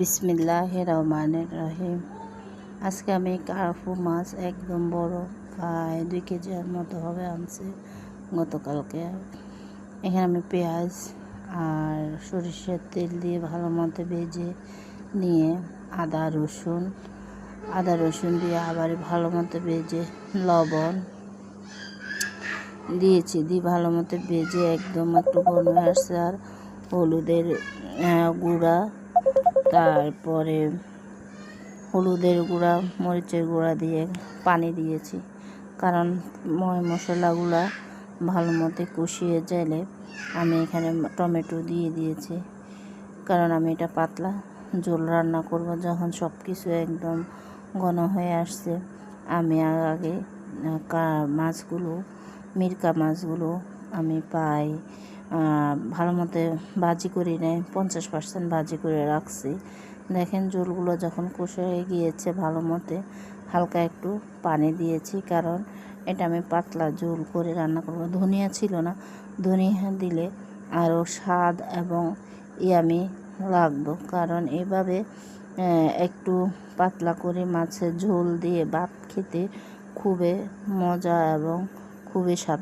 বিসমিল্লাহ রহমানের রহিম। আজকে আমি কার্পু মাছ একদম বড়, প্রায় দুই কেজির মতো হবে আনছি গতকালকে। এখানে আমি পেঁয়াজ আর সরিষার তেল দিয়ে ভালো মতো ভেজে নিয়ে আদা, রসুন আদা, রসুন দিয়ে আবার ভালো মতো ভেজে লবণ দিয়েছি, দিয়ে ভালো মতো ভেজে একদম একটু ঘন আসছে আর হলুদের গুঁড়া তারপরে হলুদের গুঁড়া, মরিচের গুঁড়া দিয়ে পানি দিয়েছি। কারণ মশলাগুলা ভালো মতো কষিয়ে গেলে আমি এখানে টমেটো দিয়ে দিয়েছি। কারণ আমি এটা পাতলা ঝোল রান্না করব, যখন সব কিছু একদম ঘন হয়ে আসছে। আমি আগে মাছগুলো, মিরকা মাছগুলো আমি পাই ভালো মতো ভাজি করে নেয়, পঞ্চাশ পার্সেন্ট ভাজি করে রাখছি। দেখেন ঝোলগুলো যখন কষে গিয়েছে ভালো মতে, হালকা একটু পানি দিয়েছি, কারণ এটা আমি পাতলা ঝোল করে রান্না করব। ধনিয়া ছিল না, ধনিয়া দিলে আরও স্বাদ এবং ইয়ামি লাগতো কারণ এভাবে একটু পাতলা করে মাছের ঝোল দিয়ে ভাত খেতে খুবই মজা এবং খুবই স্বাদ